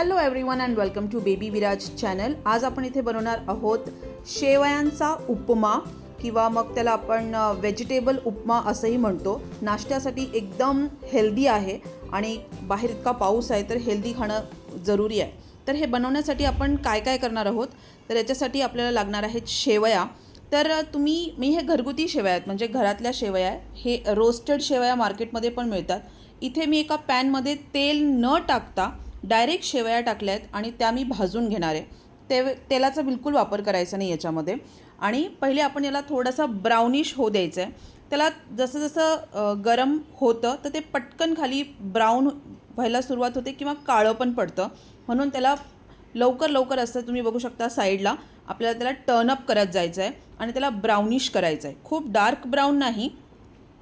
Hello everyone and welcome to baby Viraj channel आज आपण इथे बनवणार आहोत शेवयांचा उपमा किंवा मग त्याला आपण व्हेजिटेबल उपमा असंही म्हणतो. नाश्त्यासाठी एकदम हेल्दी आहे आणि बाहेर इतका पाऊस आहे तर हेल्दी खाणं जरुरी आहे. तर हे बनवण्यासाठी आपण काय काय करणार आहोत? तर याच्यासाठी आपल्याला लागणार आहेत शेवया. तर तुम्ही मी हे घरगुती शेवया आहेत म्हणजे घरातल्या शेवया आहे हे रोस्टेड शेवया मार्केटमध्ये पण मिळतात. इथे मी एका पॅनमध्ये तेल न टाकता डायरेक्ट शेवया टाकल्या आहेत आणि त्या मी भाजून घेणार आहे. ते तेलाचा बिलकुल वापर करायचा नाही याच्यामध्ये. आणि पहिले आपण याला थोडासा ब्राउनिश होऊ द्यायचं आहे त्याला जसं जसं गरम होतं तर ते पटकन खाली ब्राऊन व्हायला सुरुवात होते किंवा काळं पण पडतं. म्हणून त्याला लवकर लवकर असतं तुम्ही बघू शकता साईडला आपल्याला त्याला टर्न अप करत जायचं आहे आणि त्याला ब्राउनिश करायचं आहे खूप डार्क ब्राऊन नाही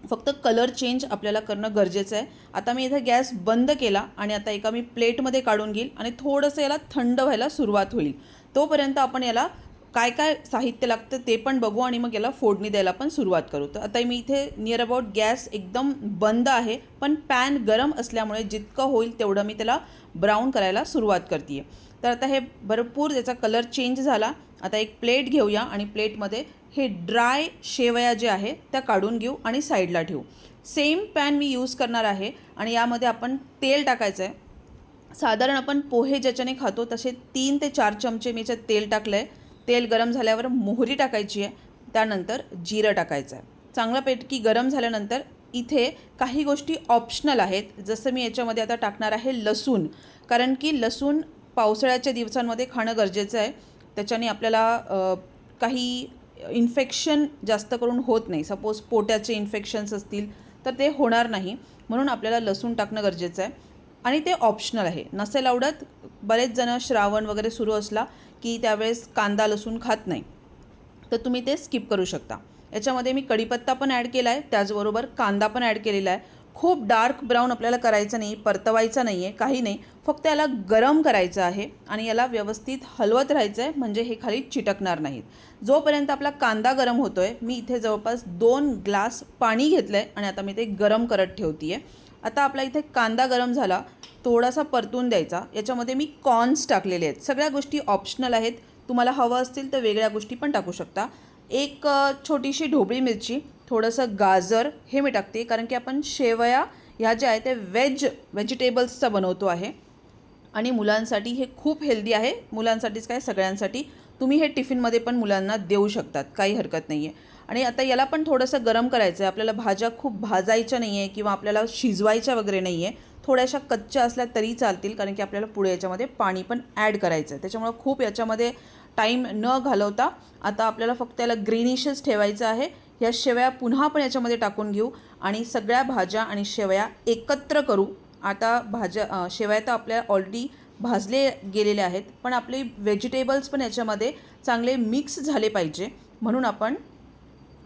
फक्त कलर चेंज आपल्याला करणं गरजेचं आहे. आता मी इथं गॅस बंद केला आणि आता एका मी प्लेटमध्ये काढून घेईल आणि थोडंसं याला थंड व्हायला सुरुवात होईल. तोपर्यंत आपण याला काय काय साहित्य लागतं ते पण बघू आणि मग याला फोडणी द्यायला पण सुरुवात करू. तर आता मी इथे नियर अबाउट गॅस एकदम बंद आहे पण पॅन गरम असल्यामुळे जितकं होईल तेवढं मी त्याला ब्राऊन करायला सुरुवात करते आहे तर आता हे भरपूर त्याचा कलर चेंज झाला. आता एक प्लेट घेऊया आणि प्लेटमध्ये हे ड्राय शेवया जे आहे त्या काढून घेऊ आणि साईडला ठेवू. सेम पॅन मी यूज करणार आहे आणि यामध्ये आपण तेल टाकायचं आहे साधारण आपण पोहे ज्याच्याने खातो तसे तीन ते चार चमचे मी याच्यात तेल टाकलं आहे तेल गरम झाल्यावर मोहरी टाकायची आहे. त्यानंतर जिरं टाकायचं आहे चांगल्यापैकी गरम झाल्यानंतर इथे काही गोष्टी ऑप्शनल आहेत. जसं मी याच्यामध्ये आता टाकणार आहे लसूण. कारण की लसूण पावसाळ्याच्या दिवसांमध्ये खाणं गरजेचं आहे. त्याच्याने आपल्याला काही इन्फेक्शन जास्त करून होत नाही. सपोज पोट्याचे इन्फेक्शन्स असतील तर ते होणार नाही. म्हणून आपल्याला लसूण टाकणं गरजेचं आहे. आणि ते ऑप्शनल आहे. नसेल आवडत बरेच जण श्रावण वगैरे सुरू असला की त्यावेळेस कांदा लसूण खात नाही. तर तुम्ही ते स्किप करू शकता. याच्यामध्ये मी कढीपत्ता पण ॲड केला आहे त्याचबरोबर कांदा पण ॲड केलेला आहे. खूप डार्क ब्राऊन आपल्याला करायचं नाही परतवायचं नाही आहे काही नाही. फक्त याला गरम करायचं आहे आणि याला व्यवस्थित हलवत राहायचं आहे म्हणजे हे खाली चिटकणार नाहीत. जोपर्यंत आपला कांदा गरम होतो आहे मी इथे जवळपास दोन ग्लास पाणी घेतलं आहे आणि आता मी ते गरम करत ठेवते आहे आता आपला इथे कांदा गरम झाला थोडासा परतून द्यायचा. याच्यामध्ये मी कॉर्न्स टाकलेले आहेत. सगळ्या गोष्टी ऑप्शनल आहेत. तुम्हाला हवं असतील तर वेगळ्या गोष्टी पण टाकू शकता. एक छोटीशी ढोबळी मिरची थोडंसं गाजर हे मी टाकते कारण की आपण शेवया ह्या ज्या आहेत ते व्हेज व्हेजिटेबल्सचा बनवतो आहे. आणि मुलांसाठी हे खूप हेल्दी आहे. मुलांसाठीच काय सगळ्यांसाठी. तुम्ही हे टिफिनमध्ये पण मुलांना देऊ शकतात. काही हरकत नाही आहे आणि आता याला पण थोडंसं गरम करायचं आहे आपल्याला भाज्या खूप भाजायच्या नाही आहे किंवा आपल्याला शिजवायच्या वगैरे नाही आहे थोड्याशा कच्च्या असल्या तरी चालतील कारण की आपल्याला पुढे याच्यामध्ये पाणी पण ॲड करायचं आहे त्याच्यामुळं खूप याच्यामध्ये टाईम न घालवता आता आपल्याला फक्त याला ग्रीनिशच ठेवायचं आहे. या शेवया पुन्हा पण याच्यामध्ये टाकून घेऊ आणि सगळ्या भाज्या आणि शेवया एकत्र करू. आता भाज्या शेवया तर आपल्या ऑलरेडी भाजले गेलेले आहेत पण आपले व्हेजिटेबल्स पण याच्यामध्ये चांगले मिक्स झाले पाहिजे. म्हणून आपण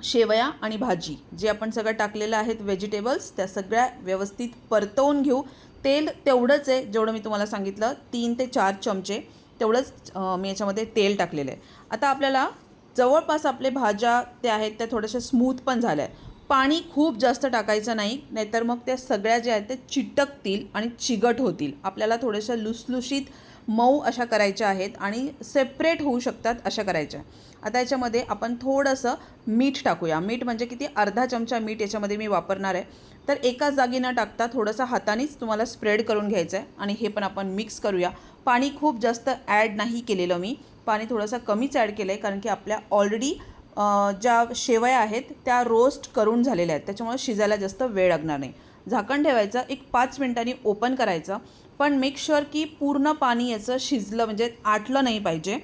शेवया आणि भाजी जे आपण सगळं टाकलेलं आहेत व्हेजिटेबल्स त्या सगळ्या व्यवस्थित परतवून घेऊ. तेल तेवढंच आहे जेवढं मी तुम्हाला सांगितलं तीन ते चार चमचे. तेवढंच मी याच्यामध्ये तेल टाकलेलं आहे. आता आपल्याला जवळपास आपले भाज्या त्या आहेत त्या थोड्याशा स्मूथ पण झाल्या आहे पाणी खूप जास्त टाकायचं नाही नाहीतर मग त्या सगळ्या ज्या आहेत ते चिटकतील आणि चिगट होतील. आपल्याला थोड्याशा लुसलुशीत मऊ अशा करायच्या आहेत आणि सेपरेट होऊ शकतात अशा करायच्या आता याच्यामध्ये आपण थोडंसं मीठ टाकूया. मीठ म्हणजे किती? अर्धा चमचा मीठ याच्यामध्ये मी वापरणार आहे. तर एकाच जागी न टाकता थोडंसं हातानेच तुम्हाला स्प्रेड करून घ्यायचं आहे आणि हे पण आपण मिक्स करूया. पाणी खूप जास्त ॲड नाही केलेलं मी. पाणी थोडंसं कमीच ॲड केलं आहे कारण की आपल्या ऑलरेडी ज्या शेवया आहेत त्या रोस्ट करून झालेल्या आहेत. त्याच्यामुळे शिजायला जास्त वेळ लागणार नाही. झाकण ठेवायचं एक पाच मिनिटांनी ओपन करायचं. पण मेक शुअर की पूर्ण पाणी याचं शिजलं म्हणजे आटलं नाही पाहिजे.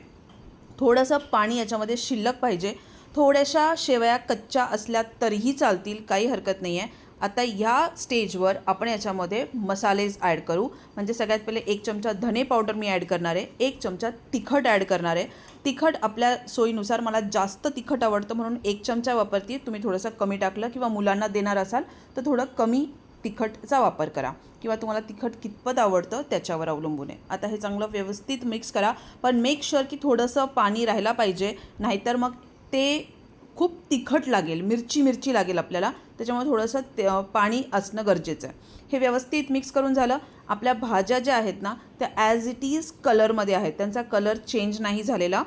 थोडंसं पाणी याच्यामध्ये शिल्लक पाहिजे. थोड्याशा शेवया कच्च्या असल्या तरीही चालतील काही हरकत नाही आहे आता ह्या स्टेजवर आपण याच्यामध्ये मसालेज ॲड करू. म्हणजे सगळ्यात पहिले एक चमचा धने पावडर मी ॲड करणार आहे. एक चमचा तिखट ॲड करणार आहे. तिखट आपल्या सोयीनुसार मला जास्त तिखट आवडतं म्हणून एक चमचा वापरते. तुम्ही थोडंसं कमी टाकलं किंवा मुलांना देणार असाल तर थोडं कमी तिखटचा वापर करा. किंवा तुम्हाला तिखट कितपत आवडतं त्याच्यावर अवलंबून आहे. आता हे चांगलं व्यवस्थित मिक्स करा. पण मेक शुअर की थोडंसं पाणी राहायला पाहिजे. नाहीतर मग ते खूप तिखट लागेल मिरची मिरची लागेल आपल्याला. त्याच्यामुळे थोडंसं ते पाणी असणं गरजेचं आहे. हे व्यवस्थित मिक्स करून झालं आपल्या भाज्या ज्या आहेत ना त्या ॲज इट इज कलरमध्ये आहेत. त्यांचा कलर चेंज नाही झालेला.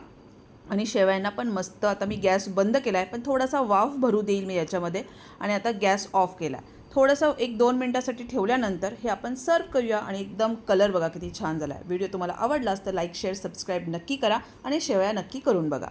आणि शेवयांना पण मस्त आता मी गॅस बंद केला आहे पण थोडासा वाफ भरू देईल मी याच्यामध्ये. आणि आता गॅस ऑफ केला आहे थोडंसं एक दोन मिनटासाठी ठेवल्यानंतर हे आपण सर्व करूया आणि एकदम कलर बघा किती छान झाला आहे व्हिडिओ तुम्हाला आवडला तर लाईक शेअर सबस्क्राईब नक्की करा आणि शेवया नक्की करून बघा.